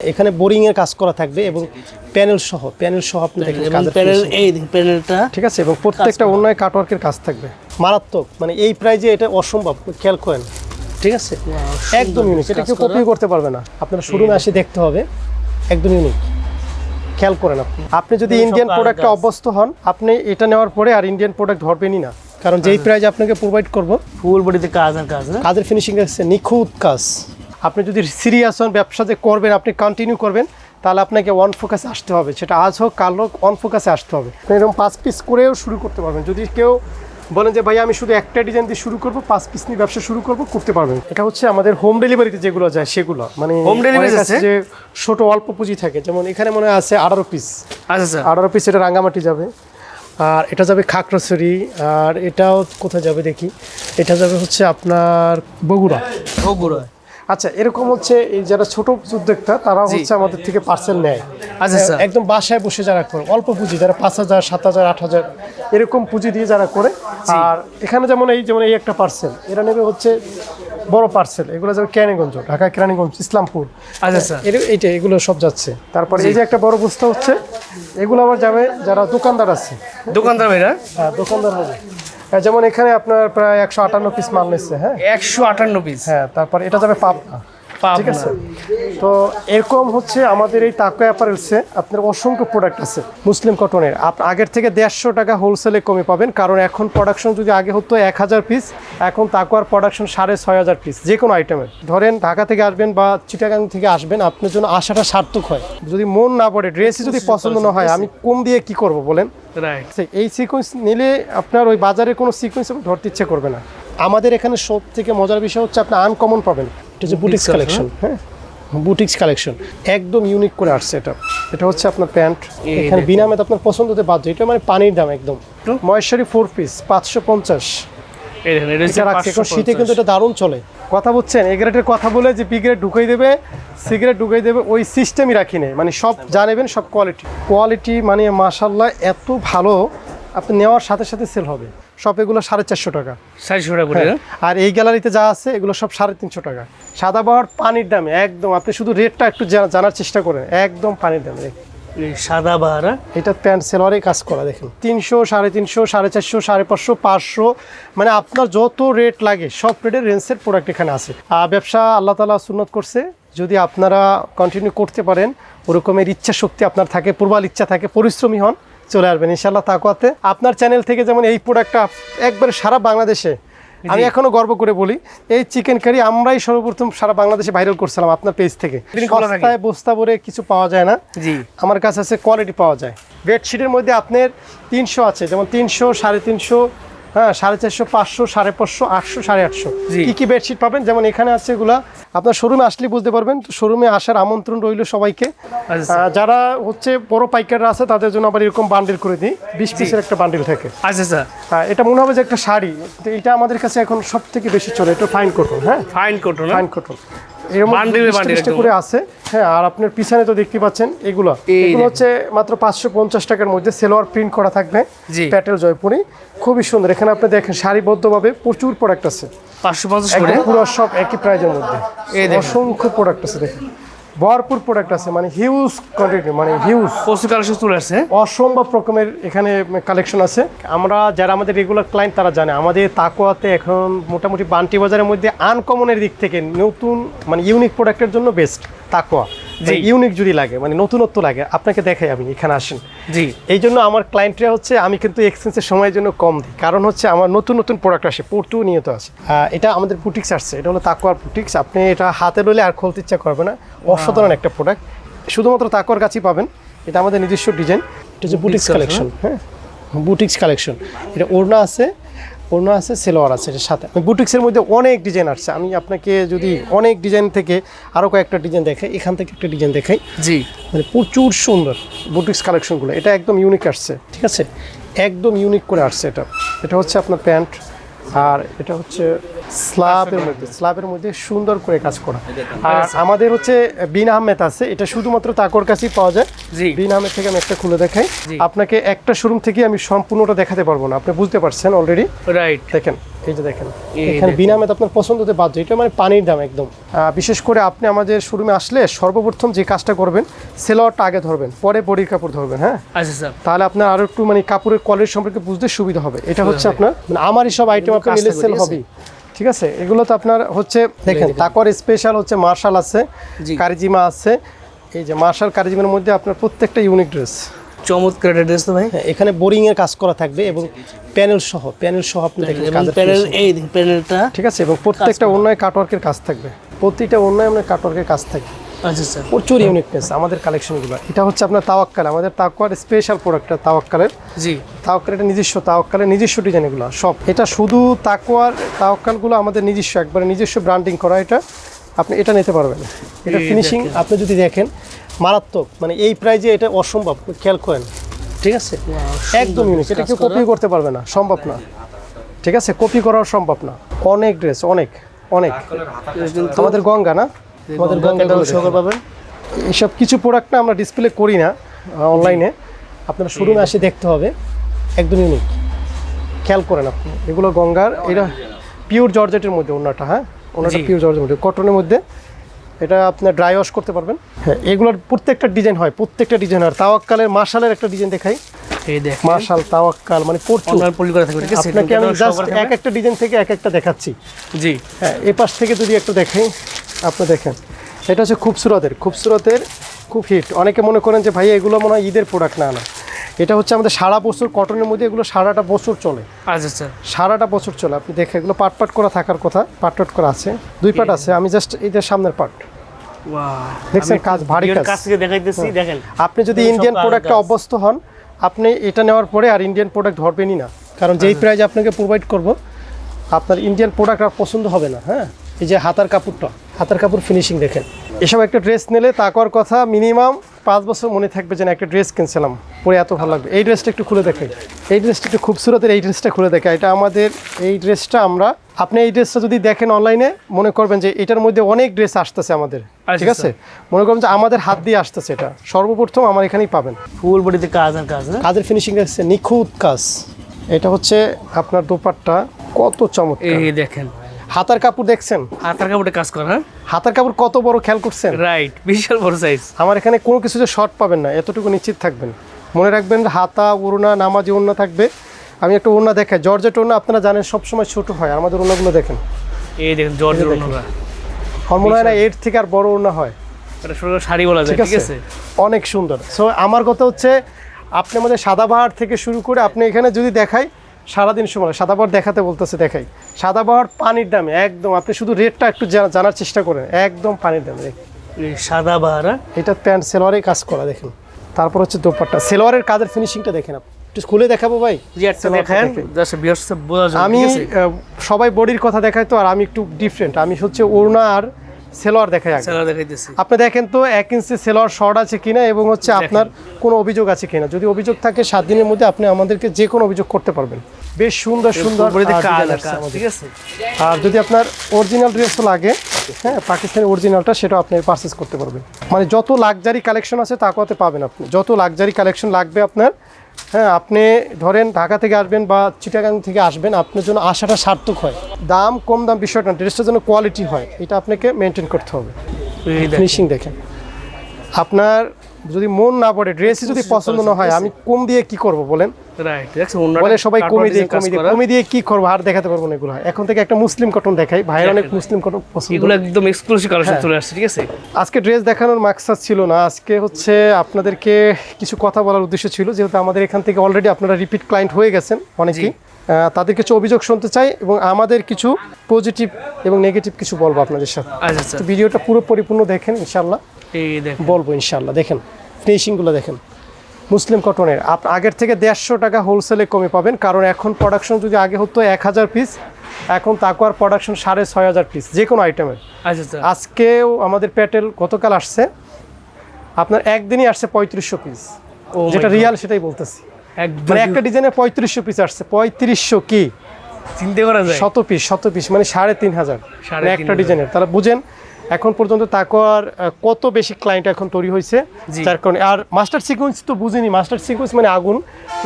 এখানে বোরিং এর কাজ করা থাকবে এবং প্যানেল সহ প্যানেল সহ আপনি দেখেন প্যানেল এই প্যানেলটা ঠিক আছে এবং প্রত্যেকটা অন্যায় কাটওয়ার্কের কাজ থাকবে। মারাত্মক মানে এই প্রাইজে এটা অসম্ভব খেয়াল করেন। ঠিক আছে? একদম ইউনিক এটা কেউ কপি করতে পারবে না। আপনার শোরুমে আসে দেখতে হবে একদম ইউনিক খেয়াল করেন আপনি। আপনি যদি ইন্ডিয়ান কারণ প্রোডাক্টে অভ্যস্ত হন আপনি এটা নেওয়ার পরে আর ইন্ডিয়ান প্রোডাক্ট ধরবেনই না। কারণ যেই প্রাইজ আপনাকে প্রোভাইড করব ফুল বডিতে কাজ আর কাজ কাজের ফিনিশিং আছে নিখুঁত কাজ। আপনি যদি সিরিয়াস হন ব্যবসা যে করবেন আপনি কন্টিনিউ করবেন তাহলে আপনাকে ওয়ান ফোকাসে আসতে হবে। সেটা আজ হোক কাল হোক ওয়ান ফোকাসে আসতে হবে। আপনি এরকম পাঁচ পিস করেও শুরু করতে পারবেন। যদি কেউ বলেন যে ভাই আমি শুধু একটা ডিজাইন দিয়ে শুরু করব পাঁচ পিস নিয়ে ব্যবসা শুরু করব করতে পারবেন। এটা হচ্ছে আমাদের হোম ডেলিভারিতে যেগুলো যায় সেগুলো। মানে হোম ডেলিভারি? যে ছোট অল্প পুঁজি থাকে। যেমন এখানে মনে হয় আছে আঠারো পিস আচ্ছা স্যার আঠারো পিস এটা রাঙ্গামাটি যাবে। আর এটা যাবে খাগড়াছড়ি আর এটাও কোথায় যাবে দেখি? এটা যাবে হচ্ছে আপনার বগুড়া। বগুড়া আচ্ছা এরকম হচ্ছে এই যারা ছোট উদ্যোক্তা তারা হচ্ছে আমাদের থেকে পার্সেল নেয়। আচ্ছা স্যার একদম বাসায় বসে যারা করে অল্প পুঁজি যারা পাঁচ হাজার সাত হাজার আট হাজার এরকম পুঁজি দিয়ে যারা করে আর এখানে যেমন এই যেমন এই একটা পার্সেল এরা নেবে হচ্ছে বড় পার্সেল এগুলো যাবে কেরানীগঞ্জ ঢাকা কেরানীগঞ্জ ইসলামপুর। আচ্ছা স্যার এর- এইটা এগুলো সব যাচ্ছে। তারপরে এই যে একটা বড় বস্তা হচ্ছে এগুলো আবার যাবে যারা দোকানদার আছে। দোকানদার ভাইরা? হ্যাঁ দোকানদার হবে হ্যাঁ, যেমন এখানে আপনার প্রায় একশো আটান্ন পিস মাল নিচ্ছে হ্যাঁ। একশো আটান্ন পিস হ্যাঁ তারপর এটা যাবে পাবনা। ঠিক আছে? তো এরকম হচ্ছে আমাদের এই তাকো অ্যাপারেলসে আপনার অসংখ্য প্রোডাক্ট আছে মুসলিম কটনের আগের থেকে দেড়শো টাকা হোলসেলে কমে পাবেন কারণ এখন প্রোডাকশন যদি আগে হতো এক হাজার পিস এখন তাকুয়ার প্রোডাকশন সাড়ে ছয় হাজার পিস যে কোনো আইটেমের ধরেন ঢাকা থেকে আসবেন বা চিটাগাং থেকে আসবেন আপনার জন্য আসাটা সার্থক হয়। যদি মন না পড়ে ড্রেসই যদি পছন্দ না হয় আমি কম দিয়ে কি করব বলেন? রাইট এই সিকোয়েন্স নিলে আপনার ওই বাজারে কোনো সিকোয়েন্স ধরতে ইচ্ছে করবে না। আমাদের এখানে সব থেকে মজার বিষয় হচ্ছে আপনি আনকমন পাবেন। এটা হচ্ছে বুটিক্স কালেকশন হ্যাঁ? বুটিক্স কালেকশন একদম ইউনিক করে আসছে এটা। এটা হচ্ছে আপনার প্যান্ট। এখানে দেখুন। বিনামে আপনার পছন্দ হতে বাধ্য এটা মানে পানির দাম একদম? মহেশ্বরী ফোর পিস পাঁচশো পঞ্চাশ। শীতে কিন্তু এটা দারুণ চলে। কথা বলছেন এ গ্রেডের কথা বলে যে বি গ্রেড ঢুকাই দেবে সিগারেট ঢুকাই দেবে ওই সিস্টেমই রাখি নেই। মানে সব জানেবেন সব কোয়ালিটি কোয়ালিটি মানে মাশাল্লাহ এত ভালো আপনি নেওয়ার সাথে সাথে সেল হবে। সব এগুলো সাড়ে চারশো টাকা। চারশো টাকা করে হ্যাঁ। আর এই গ্যালারিতে যা আছে এগুলো সব সাড়ে তিনশো টাকা। সাদা বাহার পানির দামে একদম। আপনি শুধু রেটটা একটু জানার চেষ্টা করেন। একদম পানির দামে সাদা বাহারা এটা প্যান্ট সেলোয়ারে কাজ করা দেখেন। তিনশো সাড়ে তিনশো সাড়ে চারশো সাড়ে পাঁচশো পাঁচশো। মানে আপনার যত রেট লাগে সব রেটের রেঞ্জের প্রোডাক্ট এখানে আছে। আর ব্যবসা আল্লাহ তালা সুন্নত করছে যদি আপনারা কন্টিনিউ করতে পারেন ওরকমের ইচ্ছা শক্তি আপনার থাকে পূর্বাল ইচ্ছা থাকে পরিশ্রমী হন চলে আসবেন ইনশাল্লাহ তাকুয়াতে আপনার চ্যানেল থেকে যেমন এই প্রোডাক্টটা একবারে সারা বাংলাদেশে আমি এখনও গর্ব করে বলি এই চিকেন কারি আমরাই সর্বপ্রথম সারা বাংলাদেশে ভাইরাল করছিলাম আপনার পেজ থেকে। সস্তায় বস্তা ভরে কিছু পাওয়া যায় না। জি। আমার কাছে আছে কোয়ালিটি পাওয়া যায়। বেডশিটের মধ্যে আপনার তিনশো আছে যেমন তিনশো সাড়ে তিনশো হ্যাঁ সাড়ে চারশো পাঁচশো সাড়ে পাঁচশো আটশো সাড়ে আটশো। কী কী বেডশিট পাবেন? যেমন এখানে আছে এগুলা। আপনার শোরুমে আসলে বুঝতে পারবেন শোরুমে আসার আমন্ত্রণ রইল সবাইকে। আচ্ছা। যারা হচ্ছে বড় পাইকাররা আছে তাদের জন্য আবার এরকম বান্ডিল করে দিই। বিশ পিসের একটা বান্ডিল থাকে। আচ্ছা স্যার হ্যাঁ এটা মনে হবে যে একটা শাড়ি। তো এটা আমাদের কাছে এখন সব থেকে বেশি চলে এটা ফাইন কটন হ্যাঁ? ফাইন কটন ফাইন কটন করে আছে। হ্যাঁ আর আপনার পিছনে তো দেখতে পাচ্ছেন এগুলো। এগুলো হচ্ছে মাত্র পাঁচশো পঞ্চাশ টাকার মধ্যে সেলোয়ার প্রিন্ট করা থাকবে। প্যাটেল জয়পুরি। খুবই সুন্দর। এখানে আপনি দেখেন সারিবদ্ধভাবে প্রচুর প্রোডাক্ট আছে। পাঁচশো পঞ্চাশ পুরো সব একই প্রাইজের মধ্যে। অসংখ্য প্রোডাক্ট আছে দেখেন। ভরপুর প্রোডাক্ট আছে মানে হিউজ কোয়ান্টিটি মানে হিউজ প্রচুর কালেকশন চলে আসছে অসম্ভব রকমের এখানে কালেকশন আছে। আমরা যারা আমাদের রেগুলার ক্লায়েন্ট তারা জানে আমাদের তাকোয়াতে এখন মোটামুটি বান্টি বাজারের মধ্যে আনকমনের দিক থেকে নতুন মানে ইউনিক প্রোডাক্টের জন্য বেস্ট তাকোয়া। ইউনিক যদি লাগে মানে নতুনত্ব লাগে আপনাকে দেখাই আমি এখানে আসেন। জি। এই জন্য আমার ক্লায়েন্টরা হচ্ছে আমি কিন্তু এক্সচেঞ্জের সময়ের জন্য কম দিই। কারণ হচ্ছে আমার নতুন নতুন প্রোডাক্ট আসে পড়তু নিয়ত আছে। এটা আমাদের বুটিক্স আসছে এটা হলো তাকুয়ার বুটিক্স আপনি এটা হাতে লইলে আর খুলতে ইচ্ছা করবে না। অসাধারণ একটা প্রোডাক্ট শুধুমাত্র তাকুয়ার কাছেই পাবেন। এটা আমাদের নিজস্ব ডিজাইন এটা হচ্ছে বুটিক্স কালেকশন হ্যাঁ। বুটিক্স কালেকশন এটা ওড়না আছে ওড়না আছে সেলোয়ার আছে এটার সাথে। বুটিক্সের মধ্যে অনেক ডিজাইন আসছে। আমি আপনাকে যদি অনেক ডিজাইন থেকে আরও কয়েকটা ডিজাইন দেখাই এখান থেকে একটা ডিজাইন দেখাই। জি। মানে প্রচুর সুন্দর বুটিক্স কালেকশনগুলো এটা একদম ইউনিক আসছে ঠিক আছে? একদম ইউনিক করে আসছে এটা। এটা হচ্ছে আপনার প্যান্ট আর এটা হচ্ছে স্ল্যাবের মধ্যে স্ল্যাবের মধ্যে সুন্দর করে কাজ করা। আর আমাদের হচ্ছে বিন আহমেদ আছে এটা শুধুমাত্র তাকর কাছেই পাওয়া যায়। জি। বিন আহমেদ থেকে আমি একটা খুলে দেখাই। আপনাকে একটা শোরুম থেকে আমি সম্পূর্ণটা দেখাতে পারব না আপনি বুঝতে পারছেন অলরেডি রাইট দেখেন এই যে দেখেন। এখানে আপনার পছন্দ হতে বাধ্য এটা মানে পানির দাম একদম। বিশেষ করে আপনি আমাদের শোরুমে আসলে সর্বপ্রথম যে কাজটা করবেন সেলোয়ারটা আগে ধরবেন পরে বডির কাপড় ধরবেন হ্যাঁ? আচ্ছা স্যার তাহলে আপনার আরও একটু মানে কাপড়ের কোয়ালিটি সম্পর্কে বুঝতে সুবিধা হবে। এটা হচ্ছে আপনার মানে আমারই সব আইটেম আপনার সেল? হবেই। ঠিক আছে? এগুলো তো আপনার হচ্ছে দেখেন তাকর স্পেশাল হচ্ছে মার্শাল আছে কারিজিমা আছে। এই যে মার্শাল কারিজিমার মধ্যে আপনার প্রত্যেকটা ইউনিক ড্রেস চমৎকার ড্রেস তো ভাই। হ্যাঁ এখানে বোরিং এর কাজ করা থাকবে এবং প্যানেল সহ প্যানেল সহ আপনি দেখেন প্যানেল এই প্যানেলটা ঠিক আছে? এবং প্রত্যেকটা অন্যায় কাটওয়ার্কের কাজ থাকবে। প্রতিটা অন্যায় আপনার কাটওয়ার্কের কাজ থাকবে আচ্ছা স্যার। প্রচুর ইউনিকনেস আমাদের কালেকশনগুলো এটা হচ্ছে আপনার তাওয়াক্কাল আমাদের তাওয়াক্কার স্পেশাল প্রোডাক্টটা তাওয়াক্কালের। জি। তাওয়াক্কাল এটা নিজস্ব তাওয়াক্কালের নিজস্ব ডিজাইন এগুলো সব। এটা শুধু তাকওয়ার তাওয়াক্কালগুলো আমাদের নিজস্ব একবারে নিজস্ব ব্র্যান্ডিং করা এটা আপনি এটা নিতে পারবেন। এটা ফিনিশিং আপনি যদি দেখেন মারাত্মক মানে এই প্রাইজে এটা অসম্ভব খেয়াল করেন। ঠিক আছে? একদম ইউনিক এটা কেউ কপি করতে পারবে না সম্ভব না। ঠিক আছে? কপি করাও সম্ভব না। অনেক ড্রেস অনেক অনেক। আমাদের গঙ্গা না? আমাদের গঙ্গা সকাল পাবেন। এইসব কিছু প্রোডাক্ট না আমরা ডিসপ্লে করি না অনলাইনে আপনারা শোরুমে এসে দেখতে হবে। একদম ইউনিক খেয়াল করেন আপনি এগুলো গঙ্গার এটা পিওর জর্জেটের মধ্যে ওনাটা হ্যাঁ? ওনাটা পিওর জর্জেটের মধ্যে। কটনের মধ্যে এটা আপনার ড্রাই ওয়াশ করতে পারবেন। হ্যাঁ। এগুলোর প্রত্যেকটা ডিজাইন হয় প্রত্যেকটা ডিজাইন হয় তাওয়াক্কালের মার্শালের একটা ডিজাইন দেখাই। মার্শাল তাওয়াক্কাল মানে প্রচুর। আপনাকে আমি জাস্ট এক একটা ডিজাইন থেকে এক একটা দেখাচ্ছি। জি। হ্যাঁ এ পাশ থেকে যদি একটা দেখেন আপনি দেখেন। এটা হচ্ছে খুবসুরতের খুবসুরতের খুব হিট অনেকে মনে করেন যে ভাই এগুলো মনে হয় ঈদের প্রোডাক্ট না না। এটা হচ্ছে আমাদের সারা বছর কটনের মধ্যে এগুলো সারাটা বছর চলে। আচ্ছা স্যার সারাটা বছর চলে। আপনি দেখে এগুলো পাট পাট করা থাকার কথা পাট পাট করা আছে। দুই পাট আছে। আমি জাস্ট এইটার সামনের পাট। দেখছেন কাজ ভারী কাজ। দেখাইতেছি দেখেন। আপনি যদি ইন্ডিয়ান কাজ প্রোডাক্টে অভ্যস্ত হন আপনি এটা নেওয়ার পরে আর ইন্ডিয়ান প্রোডাক্ট ধরবেনই না। কারণ যেই প্রাইজ আপনাকে প্রোভাইড করব আপনার ইন্ডিয়ান প্রোডাক্ট আর পছন্দ হবে না হ্যাঁ? এই যে হাতার কাপড়টা হাতার কাপড় ফিনিশিং দেখেন। এসব একটা ড্রেস নিলে তাকর কথা মিনিমাম পাঁচ বছর মনে থাকবে যেন একটা ড্রেস কিনছিলাম। পরে এত ভালো লাগবে। এই ড্রেসটা একটু খুলে দেখাই এই ড্রেসটা একটু খুবসুরতের এই ড্রেসটা খুলে দেখে এটা আমাদের এই ড্রেসটা আমরা আপনি এই ড্রেসটা যদি দেখেন অনলাইনে মনে করবেন যে এটার মধ্যে অনেক ড্রেস আসতেছে আমাদের। ঠিক আছে? মনে করবেন যে আমাদের হাত দিয়ে আসতেছে এটা। সর্বপ্রথম আমার এখানেই পাবেন। ফুল বডিতে কাজ আর কাজ কাজের ফিনিশিং দেখছে নিখুঁত কাজ। এটা হচ্ছে আপনার দোপাট্টা। কত চমৎকার। এই দেখেন। হাতার কাপড় দেখছেন? হাতার কাপড়ে কাজ করা হ্যাঁ? হাতার কাপড় কত বড় খেয়াল করছেন? রাইট বিশাল বড় সাইজ আমার এখানে কোনো কিছু যে শর্ট পাবেন না এতটুকু নিশ্চিত থাকবেন। মনে রাখবেন হাতা ওড়না নামাজি ওড়না থাকবে। আমি একটা ওড়না দেখাই জর্জেট ওড়না আপনারা জানেন সবসময় ছোট হয়। আমাদের ওড়নাগুলো দেখেন। এই দেখেন দেখেন। ওড়না আমার মনে হয় না এর থেকে আর বড় ওড়না হয়। এটা শাড়ি বলা যায় ঠিক ঠিক আছে? আছে? অনেক সুন্দর। সো আমার কথা হচ্ছে আপনি আমাদের সাদাবাহার থেকে শুরু করে আপনি এখানে যদি দেখাই সারাদিন সময় সাদাবাহার দেখাতে বলতেছে দেখাই। সাদাবাহার পানির দামে একদম আপনি শুধু রেটটা একটু জানার চেষ্টা করেন একদম পানির দামে। দেখেন। এই সাদা বাহারা এটা প্যান্ট সেলোয়ারে কাজ করা দেখেন। তারপর হচ্ছে দোপাট্টা সেলোয়ারের কাজের ফিনিশিংটা দেখেন আপনি। একটু খুলে দেখাবো ভাই? আমি সবাই বডির কথা দেখাই তো আর আমি একটু ডিফারেন্ট আমি হচ্ছে ওড়না আর সেলোয়ার দেখাই আগে। সেলা দেখাইতেছি। আপনি দেখেন তো এক ইঞ্চি সেলোয়ার শর্ট আছে কিনা এবং হচ্ছে আপনার কোনো অভিযোগ আছে কিনা। যদি অভিযোগ থাকে সাত দিনের মধ্যে আপনি আমাদেরকে যে কোনো অভিযোগ করতে পারবেন। বেশ সুন্দর সুন্দর। ঠিক আছে? আর যদি আপনার অরিজিনাল ড্রেসও লাগে হ্যাঁ পাকিস্তানি অরিজিনালটা সেটা আপনি পারচেস করতে পারবেন। মানে যত লাক্সারি কালেকশন আছে তাকওয়াতে পাবেন আপনি। যত লাক্সারি কালেকশন লাগবে আপনার হ্যাঁ আপনি ধরেন ঢাকা থেকে আসবেন বা চিটাগাং থেকে আসবেন আপনার জন্য আসাটা সার্থক হয়। দাম কম দাম বিষয়টা ড্রেসটার জন্য কোয়ালিটি হয়। এটা আপনাকে মেনটেন করতে হবে। ফিনিশিং দেখেন। আপনার যদি মন না পড়ে ড্রেসই যদি পছন্দ না হয় আমি কম দিয়ে কি করব বলেন? রাইট বলে সবাই কমে দিয়ে কমে দিয়ে কমে দিয়ে কি করব আর দেখাতে পারব না এগুলো। এখন থেকে একটা মুসলিম কটন দেখাই। ভাইয়ের অনেক মুসলিম কটন পছন্দ। এগুলো একদম এক্সক্লুসিভ কালেকশন হ্যাঁ। চলে আসছে ঠিক আছে? আজকে ড্রেস দেখানোর মাকসাদ ছিল না। আজকে হচ্ছে আপনাদেরকে কিছু কথা বলার উদ্দেশ্য ছিল। যেহেতু আমাদের এখান থেকে অলরেডি আপনারা রিপিট ক্লায়েন্ট হয়ে গেছেন অনেকেই। তাদের কিছু অভিযোগ শুনতে চাই এবং আমাদের কিছু পজিটিভ এবং নেগেটিভ কিছু বলব আপনাদের সাথে। আচ্ছা আচ্ছা। ভিডিওটা পুরো পরিপূর্ণ দেখেন ইনশাল্লাহ বলব ইনশাল্লাহ দেখেন ফিনিশিংগুলো দেখেন। মুসলিম কটনের। আপ আগের থেকে দেড়শো টাকা হোলসেলে কমে পাবেন কারণ এখন প্রোডাকশন যদি আগে হতো এক হাজার পিস এখন তাকুয়ার প্রোডাকশন সাড়ে ছয় হাজার পিস যে কোনো আইটেমের আচ্ছা আচ্ছা। আজকেও আমাদের প্যাটেল গতকাল আসছে আপনার একদিনই আসছে পঁয়ত্রিশশো পিস Oh যেটা রিয়াল সেটাই বলতেছি। মানে একটা ডিজাইনে পঁয়ত্রিশশো পিস আসছে পঁয়ত্রিশশো কি? চিন্তা করা যায়। শত পিস শত পিস মানে সাড়ে তিন হাজার। মানে একটা ডিজাইনের তারা বুঝেন এখন পর্যন্ত তাকোয়ার কত বেশি ক্লায়েন্ট এখন তৈরি হয়েছে? যার কারণে আর মাস্টার সিকোয়েন্স তো বুঝিনি। মাস্টার সিকোয়েন্স মানে আগুন।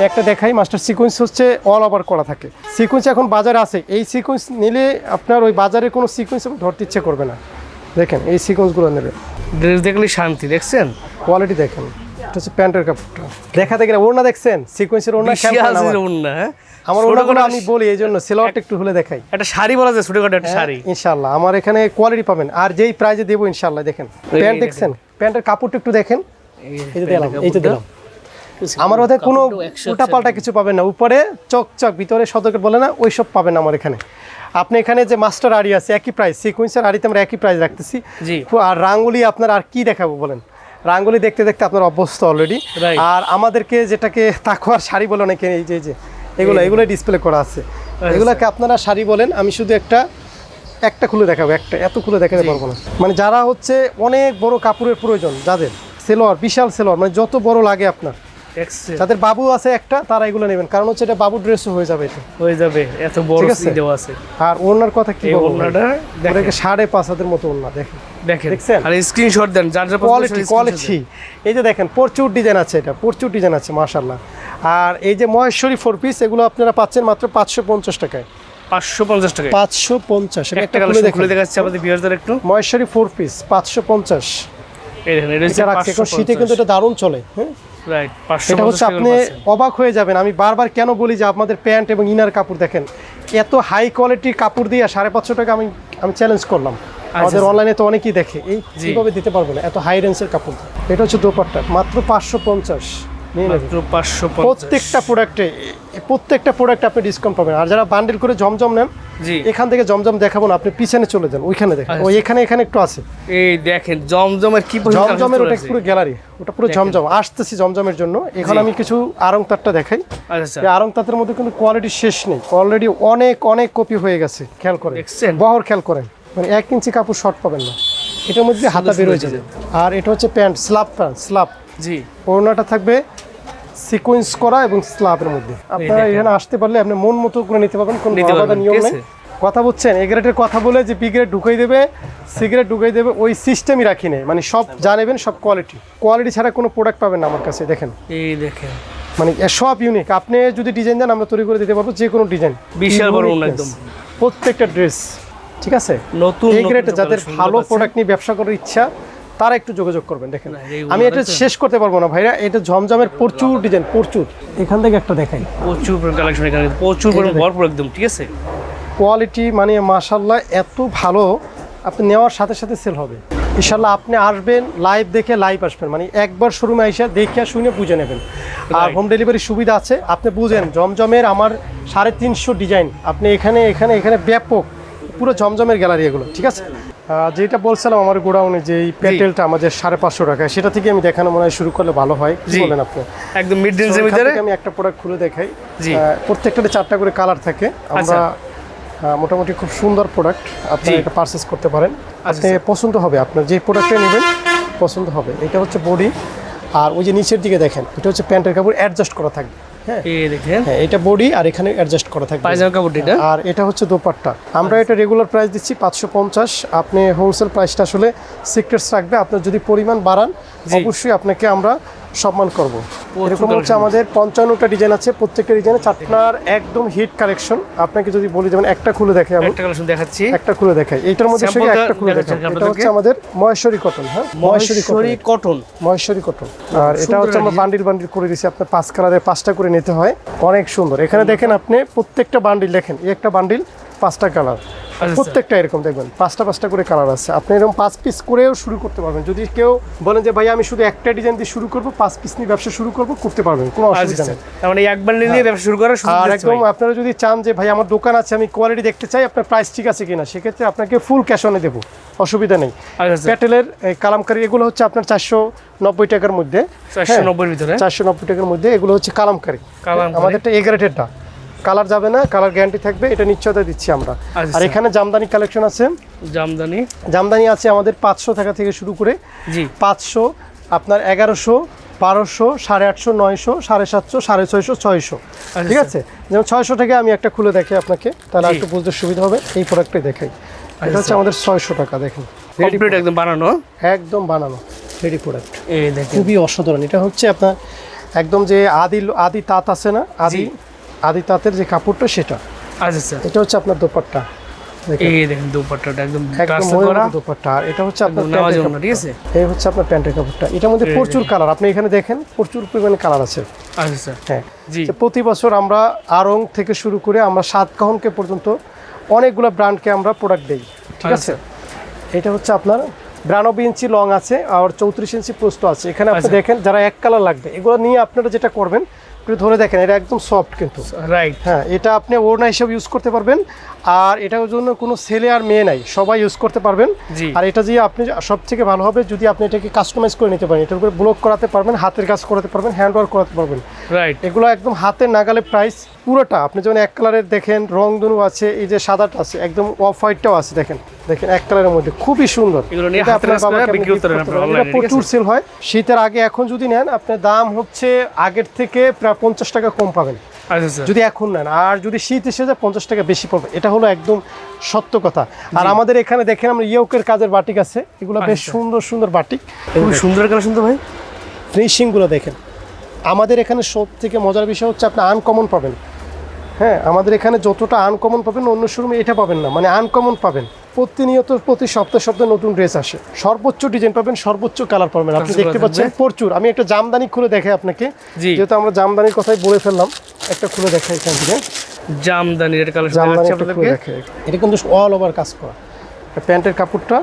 একটা দেখাই। মাস্টার সিকোয়েন্স হচ্ছে অল ওভার করা থাকে। সিকোয়েন্স এখন বাজারে আছে। এই সিকোয়েন্স নিলে আপনার ওই বাজারে কোনো সিকোয়েন্স ধরতে ইচ্ছে করবে না। দেখেন এই সিকোয়েন্সগুলো নেবে। ড্রেস দেখলে শান্তি দেখছেন? কোয়ালিটি দেখেন। এটা হচ্ছে প্যান্টের কাপড়টা। দেখাতে গেলে ওড়না দেখছেন? সিকোয়েন্সের ওড়না ওড়না, হ্যাঁ? আমার ওড়নাগুলো আমি বলি এই জন্য সেলোয়ারটা একটু খুলে দেখাই। একটা শাড়ি বলা যায় ছোটখাটো একটা শাড়ি। ইনশাল্লাহ আমার এখানে কোয়ালিটি পাবেন। আর যেই প্রাইজে দেবো ইনশাল্লাহ দেখেন। প্যান্ট দেখছেন? প্যান্টের কাপড়টা একটু দেখেন। এই যে দিলাম এই যে দিলাম আমার মধ্যে কোনো উল্টা পাল্টা কিছু পাবেন না। উপরে চকচক ভিতরে সতর্ক বলে না ওইসব পাবেন আমার এখানে। আপনি এখানে যে মাস্টার আড়ি আছে একই প্রাইস সিকুয়েন্সের আড়িতে আমরা একই প্রাইস রাখতেছি। জি। আর রাঙ্গুলি আপনার আর কি দেখাবো বলেন? রাঙ্গুলি দেখতে দেখতে আপনার অভ্যস্ত অলরেডি আর আমাদেরকে যেটাকে তাকুয়ার শাড়ি বলে অনেকে এই যে এগুলো এগুলো ডিসপ্লে করা আছে। এগুলোকে আপনারা শাড়ি বলেন আমি শুধু একটা একটা খুলে দেখাবো একটা এত খুলে দেখাতে পারব না মানে যারা হচ্ছে অনেক বড় কাপড়ের প্রয়োজন যাদের সেলোয়ার বিশাল সেলোয়ার মানে যত বড় লাগে আপনার যাদের বাবু আছে একটা তারা এগুলো নেবেন। কারণ হচ্ছে এটা বাবু ড্রেসও হয়ে যাবে এটা। হয়ে যাবে এত বড় দেওয়া আছে? আর ওনার কথা কি? ওড়নাটা দেখেন। সাড়ে পাঁচ হাতের মতো ওনা দেখেন। দেখেন। দেখছেন? আর স্ক্রিনশট দেন যার যার কোয়ালিটি কোয়ালিটি এই যে দেখেন প্রচুর ডিজাইন আছে এটা প্রচুর ডিজাইন আছে মাশাল্লাহ আর এই যে মহেশ্বরী ফোর পিস এগুলো আপনারা পাচ্ছেন মাত্র পাঁচশো পঞ্চাশ টাকায়। পাঁচশো পঞ্চাশ টাকা পাঁচশো পঞ্চাশ একটা খুলে দেখাচ্ছি আমাদের ভিউয়ারদের একটু। মহেশ্বরী ফোর পিস পাঁচশো পঞ্চাশ। এই দেখেন এটা রাখছে এখন শীতে কিন্তু এটা দারুণ চলে হ্যাঁ? এটা হচ্ছে আপনি অবাক হয়ে যাবেন। আমি বারবার কেন বলি যে আপনাদের প্যান্ট এবং ইনার কাপড় দেখেন। এত হাই কোয়ালিটির কাপড় দিয়ে সাড়ে পাঁচশো টাকা আমি আমি চ্যালেঞ্জ করলাম। আমাদের আচ্ছা। অনলাইনে তো অনেকেই দেখে। এই কীভাবে দিতে পারব না? এত হাই রেঞ্জের কাপড়। এটা হচ্ছে দোপাট্টা মাত্র পাঁচশো পঞ্চাশ। মাত্র পাঁচশো প্রত্যেকটা প্রোডাক্টে প্রত্যেকটা প্রোডাক্টে আপনি ডিসকাউন্ট পাবেন। আর যারা বান্ডেল করে জমজম নেন জি। এখান থেকে জমজম দেখাবো না আপনি পিছনে চলে যান ওইখানে দেখেন। আচ্ছা। ওই এখানে এখানে একটু আছে। এই দেখেন জমজমের কি জমজমের ওটা পুরো গ্যালারি ওটা পুরো জমজম। আসতেছি জমজমের জন্য। এখন আমি কিছু আরং তারটা দেখাই। আচ্ছা আচ্ছা। আরং তাঁতের মধ্যে কিন্তু কোয়ালিটি শেষ নেই। অলরেডি অনেক অনেক কপি হয়ে গেছে খেয়াল করেন। বহর খেয়াল করেন। মানে এক ইঞ্চি কাপড় শর্ট পাবেন না। এটার মধ্যে হাতা বের হয়ে যাবে। আর এটা হচ্ছে প্যান্ট স্লাব প্যান্ট স্লাব জি। ওড়নাটা থাকবে সিকোয়েন্স করা এবং স্লাবের মধ্যে। আপনারা এখানে আসতে পারলে আপনি মন মতো করে নিতে পারবেন কোনো আলাদা নিয়ম নেই। কথা বলছেন এ গ্রেডের কথা বলে যে বি গ্রেড ঢুকাই দেবে সিগারেট ঢুকাই দেবে ওই সিস্টেমই রাখি নেই। মানে সব জানাবেন সব কোয়ালিটি কোয়ালিটি ছাড়া কোনো প্রোডাক্ট পাবেন না আমার কাছে দেখেন। এই দেখেন। মানে সব ইউনিক আপনি যদি ডিজাইন দেন আমরা তৈরি করে দিতে পারব যে কোনো ডিজাইন বিশাল বড় একদম। প্রত্যেকটা ড্রেস ঠিক আছে? নতুন এই যাদের ভালো প্রোডাক্ট নিয়ে ব্যবসা করার ইচ্ছা তারা একটু যোগাযোগ করবেন দেখেন। আমি এটা শেষ করতে পারব না ভাইরা এটা ঝমঝমের প্রচুর ডিজাইন প্রচুর। এখান থেকে একটা দেখাই। প্রচুর কালেকশন এখানে প্রচুর ভরপুর একদম ঠিক আছে? কোয়ালিটি মানে মাশাল্লাহ এত ভালো আপনি নেওয়ার সাথে সাথে সেল হবে। ইনশাল্লাহ আপনি আসবেন লাইভ দেখে লাইভ আসবেন মানে একবার শোরুমে এসে দেখে শুনে বুঝে নেবেন। আর হোম ডেলিভারি সুবিধা আছে আপনি বুঝেন জমজমের আমার সাড়ে তিনশো ডিজাইন আপনি এখানে এখানে এখানে ব্যাপক পুরো জমজমের গ্যালারি এগুলো ঠিক আছে? যেটা বলছিলাম আমার গোডাউনে যে এই প্যাটেলটা আমাদের সাড়ে পাঁচশো টাকা সেটা থেকে আমি দেখানো মনে হয় শুরু করলে ভালো হয়। কি বলেন আপনি? একদম মিড তো রেঞ্জের ভিতরে? আমি একটা প্রোডাক্ট খুলে দেখাই। প্রত্যেকটাতে চারটা করে কালার থাকে। আমরা আচ্ছা। মোটামুটি খুব সুন্দর প্রোডাক্ট আপনি এটা পারচেস করতে পারেন। আপনি পছন্দ হবে আপনার যে প্রোডাক্টটা নেবেন পছন্দ হবে। এটা হচ্ছে বডি আর ওই যে নিচের দিকে দেখেন এটা হচ্ছে প্যান্টের কাপড় অ্যাডজাস্ট করা থাকবে। হ্যাঁ। হ্যাঁ এটা বডি আর এখানে অ্যাডজাস্ট করা থাকবে। পায়জামা কাপড় আর এটা হচ্ছে দোপাট্টা। আমরা এটা রেগুলার প্রাইস দিচ্ছি পাঁচশো পঞ্চাশ। আপনি হোলসেল প্রাইসটা আসলে সিক্রেটস রাখবে। আপনার যদি পরিমাণ বাড়ান অবশ্যই আপনাকে আমরা সম্মান করব। এরকম হচ্ছে আমাদের পঞ্চান্নটা ডিজাইন আছে প্রত্যেকটা ডিজাইনে আপনার একদম হিট কালেকশন আপনাকে যদি বলি যেমন একটা খুলে দেখে আমি। একটা কালেকশন দেখাচ্ছি। একটা খুলে দেখাই। এইটার মধ্যে টা একটা খুলে দেখাই এটা হচ্ছে আমাদের মহেশ্বরী কটন হ্যাঁ? মহেশ্বরী কটন মহেশ্বরী কটন আর এটা হচ্ছে আমরা বান্ডিল বান্ডিল করে দিছি। আপনার পাঁচ কালারের পাঁচটা করে নিতে হয়। অনেক সুন্দর। এখানে দেখেন আপনি প্রত্যেকটা বান্ডিল দেখেন এই একটা বান্ডিল পাঁচটা কালার। প্রত্যেকটা এরকম দেখবেন পাঁচটা পাঁচটা করে কালার আছে। আপনি এরকম পাঁচ পিস করেও শুরু করতে পারবেন। যদি কেউ বলেন যে ভাই আমি শুধু একটা ডিজাইন দিয়ে শুরু করব পাঁচ পিস নিয়ে ব্যবসা শুরু করব করতে পারবেন কোনো অসুবিধা নেই। মানে একবার নিয়ে ব্যবসা শুরু করার আর একদম আপনারা যদি চান যে ভাই আমার দোকান আছে আমি কোয়ালিটি দেখতে চাই আপনার প্রাইস ঠিক আছে কিনা? সেক্ষেত্রে আপনাকে ফুল ক্যাশ অনে দেবো অসুবিধা নেই। আচ্ছা আচ্ছা। প্যাটেলের কালামকারি এগুলো হচ্ছে আপনার চারশো নব্বই টাকার মধ্যে চারশো ভিতরে? চারশো নব্বই টাকার মধ্যে এগুলো হচ্ছে কালামকারি। আমাদেরটা এগারেটেরটা কালার যাবে না কালার গ্যারান্টি থাকবে এটা নিশ্চয়তা দিচ্ছি আমরা। আচ্ছা। আর এখানে জামদানি কালেকশন আছে? জামদানি। জামদানি আছে আমাদের পাঁচশো টাকা থেকে শুরু করে। জি। পাঁচশো আপনার এগারোশো বারোশো সাড়ে আটশো নয়শো সাড়ে সাতশো সাড়ে ছয়শো ছয়শো। ঠিক আছে? যেমন ছয়শো থেকে আমি একটা খুলে দেখি আপনাকে তাহলে। একটু বুঝতে সুবিধা হবে এই প্রোডাক্টটাই দেখাই। এটা হচ্ছে আমাদের ছয়শো টাকা দেখেন। রেডি একদম বানানো? একদম বানানো রেডি প্রোডাক্ট খুবই অসাধারণ। এটা হচ্ছে আপনার একদম যে আদি আদি তাঁত আছে না? আদি আদি তাঁতের যে কাপড়টা সেটা। আচ্ছা আচ্ছা। এটা হচ্ছে আপনার দোপাট্টা। এই দেখেন দুপাট্টাটা একদম আর এটা হচ্ছে আপনার ঠিক আছে? কাপড়টা। এই হচ্ছে আপনার প্যান্টের কাপড়টা। এটার মধ্যে প্রচুর কালার। আপনি এখানে দেখেন প্রচুর পরিমাণে কালার আছে। আচ্ছা আচ্ছা। হ্যাঁ। প্রতি বছর আমরা আরং থেকে শুরু করে আমরা সাত কাহনকে পর্যন্ত অনেকগুলো ব্র্যান্ডকে আমরা প্রোডাক্ট দেই। ঠিক আছে? এটা হচ্ছে আপনার বিরানব্বই ইঞ্চি লং আছে আর চৌত্রিশ ইঞ্চি প্রস্ত আছে। এখানে আপনি। দেখেন যারা এক কালার লাগবে এগুলো নিয়ে আপনারা যেটা করবেন একটু ধরে দেখেন এটা একদম সফট কিন্তু। রাইট হ্যাঁ এটা আপনি ওড়না হিসাবে ইউজ করতে পারবেন। আর এটার জন্য কোনো ছেলে আর মেয়ে নাই সবাই ইউজ করতে পারবেন। আর এটা যে আপনি সব থেকে ভালো হবে যদি আপনি এটাকে কাস্টমাইজ করে নিতে পারেন এটার উপরে ব্লক করাতে পারবেন হাতের কাজ করাতে পারবেন হ্যান্ড ওয়ার্ক করাতে পারবেন। রাইট এগুলো একদম হাতের নাগালে প্রাইস পুরোটা। আপনি যেমন এক কালারের দেখেন রং ধনু আছে এই যে সাদাটা আছে একদম অফ হোয়াইটটাও আছে দেখেন। দেখেন এক কালারের মধ্যে খুবই সুন্দর। প্রচুর সেল হয়। শীতের আগে এখন যদি নেন আপনার দাম হচ্ছে আগের থেকে প্রায় পঞ্চাশ টাকা কম পাবেন। যদি এখন নেন আর যদি শীত এসে যায় পঞ্চাশ টাকা বেশি পড়বে। এটা হলো একদম সত্য কথা। আর আমাদের এখানে দেখেন আমরা ইয়কের কাজের বাটিক আছে। এগুলো বেশ আচ্ছা। সুন্দর সুন্দর বাটিক। সুন্দর কালেকশন তো ভাই? ফিনিশিংগুলো দেখেন। আমাদের এখানে সব থেকে মজার বিষয় হচ্ছে আপনি আনকমন পাবেন। হ্যাঁ আমাদের এখানে যতটা আনকমন পাবেন অন্য শোরুমে এটা পাবেন না। মানে আনকমন পাবেন। প্রতিনিয়ত প্রতি সপ্তাহে সপ্তাহে নতুন ড্রেস আসে। সর্বোচ্চ ডিজাইন পাবেন সর্বোচ্চ কালার পাবেন। আপনি দেখতে পাচ্ছেন প্রচুর। আমি একটা জামদানি খুলে দেখাই আপনাকে। যেহেতু আমরা জামদানির কথাই বলে ফেললাম একটা খুলে দেখাই এখান থেকে। জামদানি কালার জামদানি খুলে দেখে দেখাই। এটা কিন্তু অল ওভার কাজ করা। প্যান্টের কাপড়টা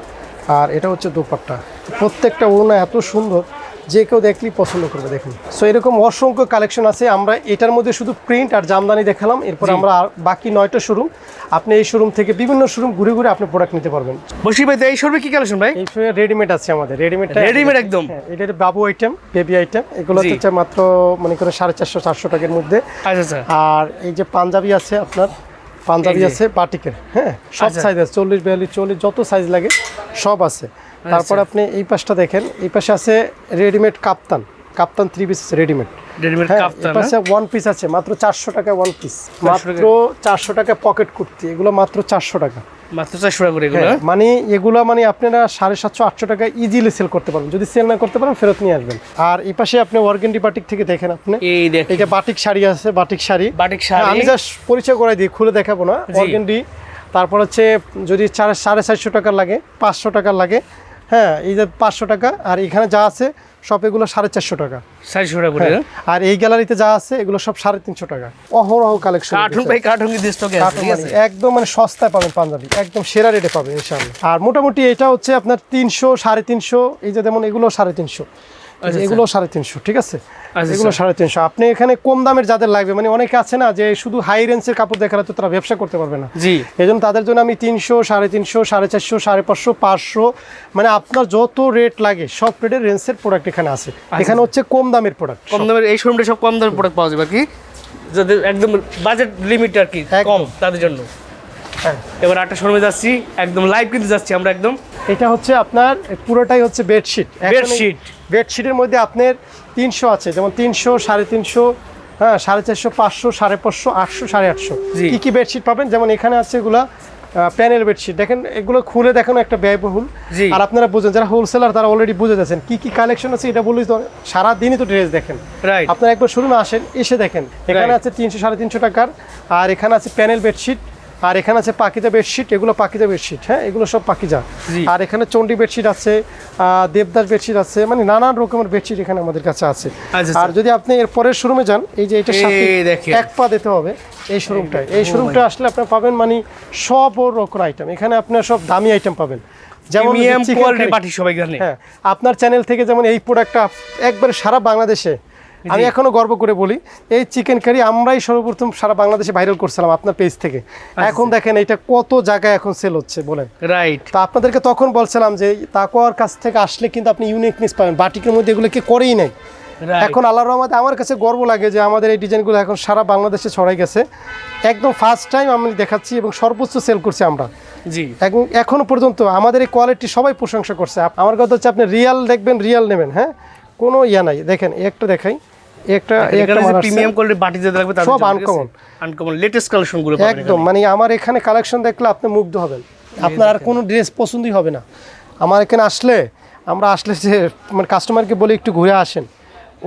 আর এটা হচ্ছে দোপাট্টা। প্রত্যেকটা ওড়না এত সুন্দর। যে কেউ দেখলেই পছন্দ করবে দেখুন। সো এরকম অসংখ্য কালেকশন আছে। আমরা এটার মধ্যে শুধু প্রিন্ট আর জামদানি দেখালাম। এরপর আমরা বাকি নয়টা শোরুম আপনি এই শোরুম থেকে বিভিন্ন শোরুম ঘুরে ঘুরে আপনি প্রোডাক্ট নিতে পারবেন। বসি ভাই এই সরবে কি কালেকশন ভাই? এই শোরুমে রেডিমেড আছে আমাদের। রেডিমেড রেডিমেড একদম হ্যাঁ এটা হচ্ছে বাবু আইটেম বেবি আইটেম এগুলো। হচ্ছে মাত্র মনে করে সাড়ে চারশো চারশো টাকার মধ্যে। আচ্ছা আচ্ছা। আর এই যে পাঞ্জাবি আছে আপনার পাঞ্জাবি আছে বাটিকের হ্যাঁ? সব আচ্ছা। সাইজ আছে চল্লিশ বিয়াল্লিশ চল্লিশ যত সাইজ লাগে সব আছে। তারপর আপনি এই পাশটা দেখেন এই পাশে আছে রেডিমেড কাপ্তান কাপ্তান থ্রি পিস রেডিমেড হ্যাঁ পাশে ওয়ান পিস আছে মাত্র চারশো টাকা ওয়ান পিস মাত্র চারশো টাকা পকেট কুর্তি এগুলো মাত্র চারশো টাকা। মাত্র চারশো টাকা করে হ্যাঁ, মানে এগুলো মানে আপনারা সাড়ে সাতশো আটশো টাকা ইজিলি সেল করতে পারবেন। যদি সেল না করতে পারেন ফেরত নিয়ে আসবেন। আর এই পাশে আপনি অর্গেন্ডি বাটিক থেকে দেখেন আপনি। এই এটা বাটিক শাড়ি আছে বাটিক শাড়ি। বাটিক হ্যাঁ, শাড়ি আমি জাস্ট পরিচয় করাই দিই খুলে দেখাবো না। তারপর হচ্ছে যদি চার সাড়ে চারশো টাকার লাগে পাঁচশো টাকার লাগে হ্যাঁ এই যে পাঁচশো টাকা আর এখানে যা আছে সব এগুলো সাড়ে চারশো টাকা। চারশো টাকা করে হ্যাঁ, আর এই গ্যালারিতে যা আছে এগুলো সব সাড়ে তিনশো টাকা। অহরহ কালেকশন কার্টুন ভাই কার্টুন আছে। একদম মানে সস্তায় পাবেন পাঞ্জাবি একদম সেরা রেটে পাবেন ইনশাআল্লাহ। আর মোটামুটি এটা হচ্ছে আপনার তিনশো সাড়ে তিনশো এই যে যেমন এগুলো সাড়ে তিনশো। এগুলো সাড়ে তিনশো ঠিক আছে? আচ্ছা, এগুলো আচ্ছা। সাড়ে তিনশো। আপনি এখানে কম দামের যাদের লাগবে মানে অনেকে আছে না যে শুধু হাই রেঞ্জের কাপড় দেখালে তো তারা ব্যবসা করতে পারবে না। জি। এই জন্য তাদের জন্য আমি তিনশো সাড়ে তিনশো সাড়ে চারশো সাড়ে পাঁচশো পাঁচশো মানে আপনার যত রেট লাগে সব রেটের রেঞ্জের প্রোডাক্ট এখানে আছে। এখানে হচ্ছে কম দামের প্রোডাক্ট কম দামের এই শোরুমটা সব কম দামের প্রোডাক্ট পাওয়া যাবে আর কি? যাদের একদম বাজেট লিমিট আর কি কম তাদের জন্য। এবার একটা শোরুমে যাচ্ছি একদম লাইভ কিন্তু যাচ্ছি আমরা একদম। এটা হচ্ছে আপনার পুরোটাই হচ্ছে বেডশিট Bedsheet। বেডশিটের মধ্যে আপনার তিনশো আছে যেমন তিনশো সাড়ে তিনশো হ্যাঁ সাড়ে চারশো পাঁচশো সাড়ে পাঁচশো আটশো সাড়ে আটশো। কী কী বেডশিট পাবেন? যেমন এখানে আছে এগুলা প্যানেল বেডশিট দেখেন এগুলো খুলে দেখানো একটা ব্যয়বহুল। আর আপনারা বুঝেন যারা হোলসেলার তারা অলরেডি বুঝে যাচ্ছেন কি কি কালেকশন আছে এটা বলেই তো সারাদিনই তো ড্রেস দেখেন। আপনারা একবার শুরুন আসেন এসে দেখেন। এখানে আছে তিনশো সাড়ে তিনশো টাকার। আর এখানে আছে প্যানেল বেডশিট আর এখানে আছে পাকিজা বেডশিট এগুলো পাকিজা বেডশিট হ্যাঁ? এগুলো সব পাকিজা। আর এখানে চণ্ডী বেডশিট আছে দেবদাস বেডশিট আছে মানে নানান রকমের বেডশিট এখানে আমাদের কাছে আছে। আচ্ছা, আর যদি আপনি এর পরের শোরুমে যান এই যে এটা এক পা দিতে হবে এই শোরুমটায় এই শোরুমটা আসলে আপনি পাবেন মানে সব রকম আইটেম এখানে আপনার সব দামি আইটেম পাবেন। যেমন হ্যাঁ আপনার চ্যানেল থেকে যেমন এই প্রোডাক্টটা একবারে সারা বাংলাদেশে আমি এখনও গর্ব করে বলি এই চিকেন কারি আমরাই সর্বপ্রথম সারা বাংলাদেশে ভাইরাল করছিলাম আপনার পেজ থেকে। এখন দেখেন এটা কত জায়গায় এখন সেল হচ্ছে বলেন। রাইট তা আপনাদেরকে তখন বলছিলাম যে তাকোয়ার কাছ থেকে আসলে কিন্তু আপনি ইউনিকনেস পাবেন। বাটিকের মধ্যে এগুলো কি করেই নাই। এখন আল্লাহ রহমতে আমার কাছে গর্ব লাগে যে আমাদের এই ডিজাইনগুলো এখন সারা বাংলাদেশে ছড়াই গেছে। একদম ফার্স্ট টাইম আমি দেখাচ্ছি এবং সর্বোচ্চ সেল করছি আমরা। জি। এবং এখনও পর্যন্ত আমাদের এই কোয়ালিটি সবাই প্রশংসা করছে। আমার কথা হচ্ছে আপনি রিয়াল দেখবেন রিয়াল নেবেন হ্যাঁ? কোনো ইয়া নাই। দেখেন একটা দেখাই। একটা একটা প্রিমিয়াম কোয়ালিটির বাটি যেতে লাগবে সব uncommon। আনকমন লেটেস্ট কালেকশনগুলো পাবেন একদম মানে আমার এখানে কালেকশন দেখলে আপনি মুগ্ধ হবেন। আপনার আর কোনো ড্রেস পছন্দই হবে না। আমার এখানে আসলে আমরা আসলে যে মানে কাস্টমারকে বলে একটু ঘুরে আসেন।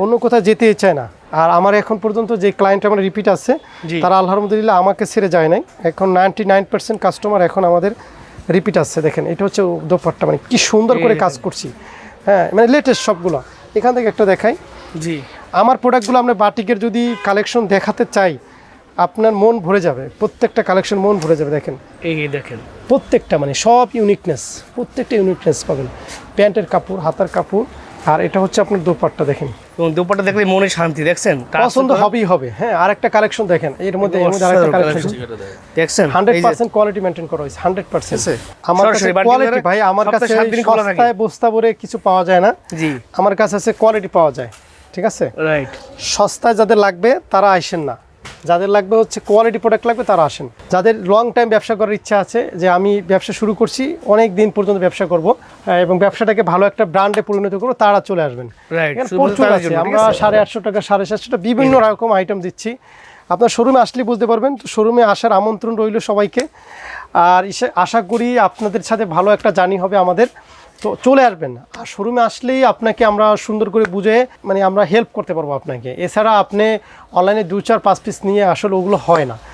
অন্য কোথাও যেতে চায় না। আর আমার এখন পর্যন্ত যে ক্লায়েন্ট আমার রিপিট আছে তারা আলহামদুলিল্লাহ আমাকে ছেড়ে যায় নাই। এখন নাইনটি নাইন পার্সেন্ট কাস্টমার এখন আমাদের রিপিট আসছে দেখেন এটা হচ্ছে দোপাট্টা। মানে কি সুন্দর করে কাজ করছি। হ্যাঁ মানে লেটেস্ট সবগুলো। এখান থেকে একটা দেখাই। জি। আমার প্রোডাক্টগুলো আমরা বাটিকের যদি কালেকশন দেখাতে চাই আপনার মন ভরে যাবে। প্রত্যেকটা কালেকশন মন ভরে যাবে দেখেন। এই এই দেখেন। প্রত্যেকটা মানে সব ইউনিকনেস প্রত্যেকটা ইউনিকনেস পাবেন। প্যান্টের কাপড় হাতার কাপড় আর এটা হচ্ছে আপনার দোপাট্টা দেখেন। এবং দুপাটা দেখলে মনে শান্তি দেখছেন? পছন্দ হবেই হবে। হ্যাঁ আর একটা কালেকশন দেখেন। এর মধ্যে এর মধ্যে আরেকটা কালেকশন দেখছেন? হান্ড্রেড এই যে- পার্সেন্ট কোয়ালিটি মেনটেন করা হয়েছে হান্ড্রেড পার্সেন্ট। আছে? আমার কাছে কোয়ালিটি ভাই আমার কাছে। সস্তায় বস্তা ভরে কিছু পাওয়া যায় না। জি। আমার কাছে আছে কোয়ালিটি পাওয়া যায়। ঠিক আছে? রাইট সস্তায় যাদের লাগবে তারা আসেন না। যাদের লাগবে হচ্ছে কোয়ালিটি প্রোডাক্ট লাগবে তারা আসেন। যাদের লং টাইম ব্যবসা করার ইচ্ছা আছে যে আমি ব্যবসা শুরু করছি অনেক দিন পর্যন্ত ব্যবসা করব এবং ব্যবসাটাকে ভালো একটা ব্র্যান্ডে পরিণত করব তারা চলে আসবেন। প্রচুর আছে। আমরা সাড়ে আটশো টাকা সাড়ে সাতশো টাকা বিভিন্ন রকম আইটেম দিচ্ছি। আপনার শোরুমে আসলে বুঝতে পারবেন তো শোরুমে আসার আমন্ত্রণ রইল সবাইকে। আর আশা করি আপনাদের সাথে ভালো একটা জানি হবে আমাদের। তো চলে আসবেন। আর শোরুমে আসলেই আপনাকে আমরা সুন্দর করে বুঝে মানে আমরা হেল্প করতে পারব আপনাকে। এছাড়া আপনি অনলাইনে দু চার পাঁচ পিস নিয়ে আসলে ওগুলো হয় না।